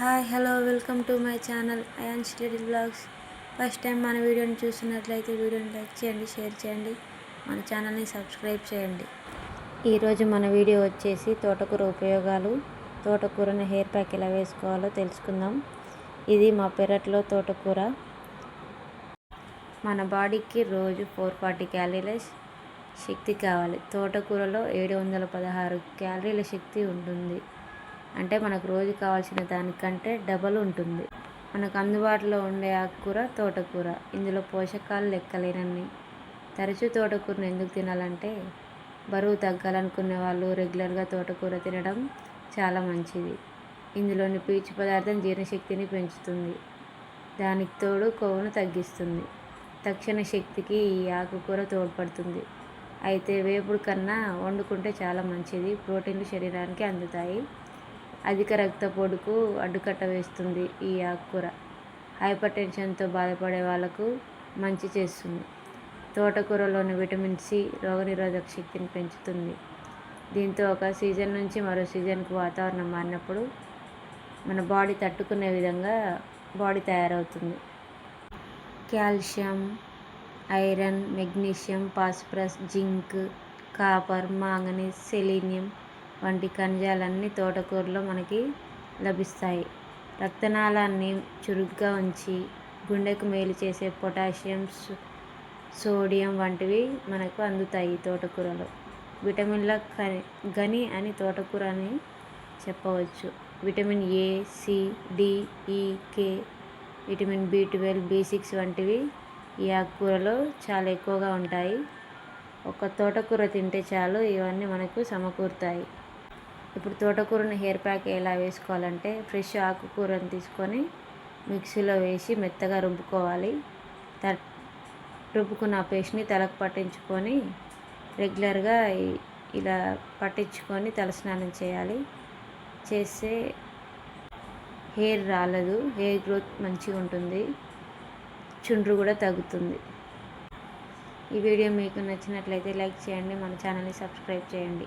Hi hello welcome to my channel Ayaan study blogs. First time మన వీడియోని చూస్తున్నట్లయితే వీడియోని లైక్ చేయండి షేర్ చేయండి మన ఛానల్ని సబ్స్క్రైబ్ చేయండి. ఈరోజు మన వీడియో వచ్చేసి తోటకూర ఉపయోగాలు తోటకూరని హెయిర్ ప్యాక్ ఎలా వేసుకోవాలో తెలుసుకుందాం. ఇది మా పెరట్లో తోటకూర. మన బాడీకి రోజు ఫోర్ ఫార్టీ క్యాలరీల శక్తి కావాలి. తోటకూరలో ఏడు వందల పదహారు క్యాలరీల శక్తి ఉంటుంది. అంటే మనకు రోజు కావాల్సిన దానికంటే డబల్ ఉంటుంది. మనకు అందుబాటులో ఉండే ఆకుకూర తోటకూర. ఇందులో పోషకాలు లెక్కలేనన్ని. తరచూ తోటకూరను ఎందుకు తినాలంటే బరువు తగ్గాలనుకునే వాళ్ళు రెగ్యులర్గా తోటకూర తినడం చాలా మంచిది. ఇందులోని పీచు పదార్థం జీర్ణశక్తిని పెంచుతుంది. దానికి తోడు కొవ్వును తగ్గిస్తుంది. తక్షణ శక్తికి ఈ ఆకుకూర తోడ్పడుతుంది. అయితే వేపుడు కన్నా వండుకుంటే చాలా మంచిది. ప్రోటీన్లు శరీరానికి అందుతాయి. అధిక రక్తపోటుకు అడ్డుకట్ట వేస్తుంది ఈ ఆకుకూర. హైపర్ టెన్షన్తో బాధపడే వాళ్ళకు మంచి చేస్తుంది. తోటకూరలోని విటమిన్ సి రోగనిరోధక శక్తిని పెంచుతుంది. దీంతో ఒక సీజన్ నుంచి మరో సీజన్కు వాతావరణం మారినప్పుడు మన బాడీ తట్టుకునే విధంగా బాడీ తయారవుతుంది. Calcium iron magnesium phosphorus zinc copper manganese selenium వంటి ఖనిజాలన్నీ తోటకూరలో మనకి లభిస్తాయి. రక్తనాళాన్ని చురుగ్గా ఉంచి గుండెకు మేలు చేసే పొటాషియం సోడియం వంటివి మనకు అందుతాయి తోటకూరలో. విటమిన్ల గని అని తోటకూర అని చెప్పవచ్చు. Vitamin A C D E K vitamin B twelve B six వంటివి ఈ ఆకుకూరలో చాలా ఎక్కువగా ఉంటాయి. ఒక తోటకూర తింటే చాలు ఇవన్నీ మనకు సమకూరుతాయి. ఇప్పుడు తోటకూరని హెయిర్ ప్యాక్ ఎలా వేసుకోవాలంటే ఫ్రెష్ ఆకుకూరని తీసుకొని మిక్సీలో వేసి మెత్తగా రుబ్బుకోవాలి. త రుబ్బుకున్న పేస్ట్ని తలకు పట్టించుకొని రెగ్యులర్గా ఇలా పట్టించుకొని తలస్నానం చేయాలి. చేస్తే హెయిర్ రాలదు హెయిర్ గ్రోత్ మంచిగా ఉంటుంది చుండ్రు కూడా తగ్గుతుంది. ఈ వీడియో మీకు నచ్చినట్లయితే లైక్ చేయండి మన ఛానల్ని సబ్స్క్రైబ్ చేయండి.